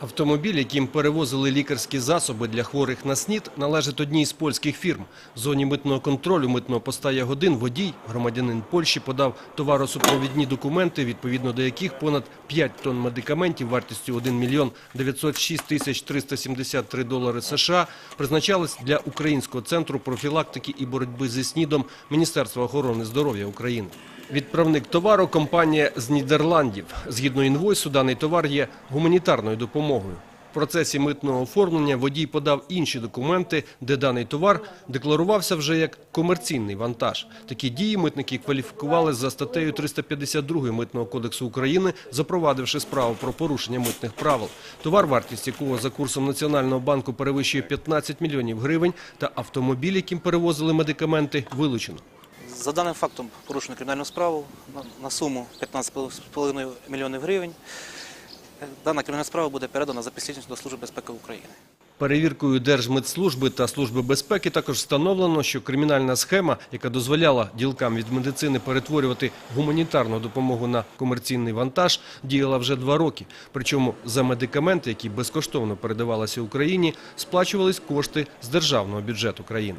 Автомобіль, яким перевозили лікарські засоби для хворих на СНІД, належить одній з польських фірм. В зоні митного контролю митного поста Ягодин водій, громадянин Польщі, подав товаросупровідні документи, відповідно до яких понад 5 тонн медикаментів вартістю 1 мільйон 906 тисяч 373 долари США призначались для Українського центру профілактики і боротьби зі СНІДом Міністерства охорони здоров'я України. Відправник товару – компанія з Нідерландів. Згідно інвойсу, даний товар є гуманітарною допомогою. В процесі митного оформлення водій подав інші документи, де даний товар декларувався вже як комерційний вантаж. Такі дії митники кваліфікували за статтею 352 Митного кодексу України, запровадивши справу про порушення митних правил. Товар, вартість якого за курсом Національного банку перевищує 15 мільйонів гривень, та автомобіль, яким перевозили медикаменти, вилучено. За даним фактом порушено кримінальну справу на суму 15,5 мільйонів гривень. Дана кримінальна справа буде передана за підслідністю до Служби безпеки України. Перевіркою Держмедслужби та Служби безпеки також встановлено, що кримінальна схема, яка дозволяла ділкам від медицини перетворювати гуманітарну допомогу на комерційний вантаж, діяла вже два роки. Причому за медикаменти, які безкоштовно передавалися Україні, сплачувались кошти з державного бюджету країни.